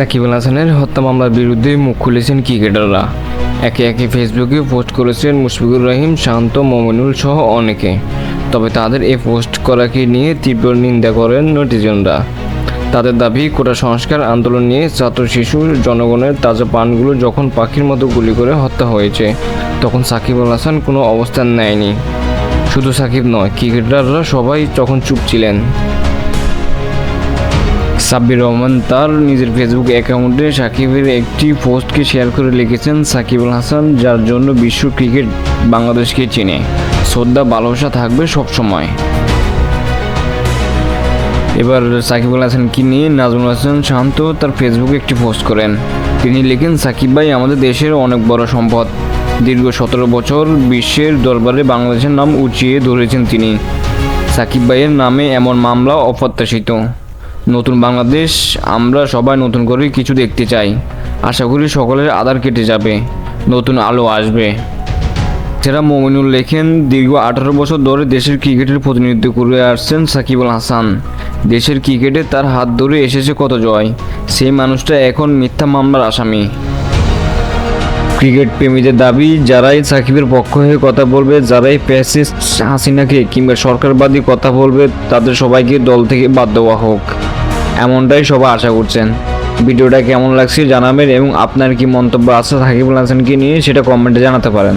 সাকিব আল হাসানের হত্যা মামলার বিরুদ্ধে মুখ খুলেছেন ক্রিকেটাররা। একে একে ফেসবুকে পোস্ট করেছেন মুশফিকুর রহিম, শান্ত, মমিনুল সহ অনেকে। তবে তাদের এ পোস্ট করাকে নিয়ে তীব্র নিন্দা করেন নটিজনরা। তাদের দাবি, কোটা সংস্কার আন্দোলন নিয়ে ছাত্র শিশু জনগণের তাজা পানগুলো যখন পাখির মতো গুলি করে হত্যা হয়েছে, তখন সাকিব আল হাসান কোনো অবস্থান নেয়নি। শুধু সাকিব নয়, ক্রিকেটাররা সবাই তখন চুপ ছিলেন। সাব্বির রহমান তার নিজের ফেসবুক অ্যাকাউন্টে সাকিবের একটি পোস্টকে শেয়ার করে লিখেছেন সাকিব আল হাসান, যার জন্য বিশ্ব ক্রিকেট বাংলাদেশকে চিনে। শ্রদ্ধা, ভালোবাসা থাকবে সবসময়। এবার সাকিব আল হাসানকে নিয়ে নাজমুল হাসান শান্ত তার ফেসবুকে একটি পোস্ট করেন। তিনি লিখেন, সাকিব ভাই, আমাদের দেশের অনেক বড় সম্পদ। দীর্ঘ সতেরো বছর বিশ্বের দরবারে বাংলাদেশের নাম উঁচিয়ে ধরেছেন তিনি। সাকিব ভাইয়ের নামে এমন মামলা অপ্রত্যাশিত। নতুন বাংলাদেশ, আমরা সবাই নতুন করে কিছু দেখতে চাই। আশা করি সকলের আধার কেটে যাবে। নতুন আলো আসবে। এছাড়া মমিনুল লেখেন, দীর্ঘ আঠারো বছর ধরে দেশের ক্রিকেটের প্রতিনিধিত্ব করে আসছেন সাকিব আল হাসান। দেশের ক্রিকেটে তার হাত ধরে এসেছে কত জয়। সেই মানুষটা এখন মিথ্যা মামলার আসামি। ক্রিকেট প্রেমীদের দাবি, যারাই সাকিবের পক্ষ হয়ে কথা বলবে, যারাই প্যাসিস্ট হাসিনাকে কিংবা সরকারবাদী কথা বলবে, তাদের সবাইকে দল থেকে বাদ দেওয়া হোক। এমনটাই সবাই আশা করছেন। ভিডিওটা কেমন লাগছে জানাবেন এবং আপনার কি মন্তব্য আছে সাকিব বলেছেন কি নিয়ে সেটা কমেন্টে জানাতে পারেন।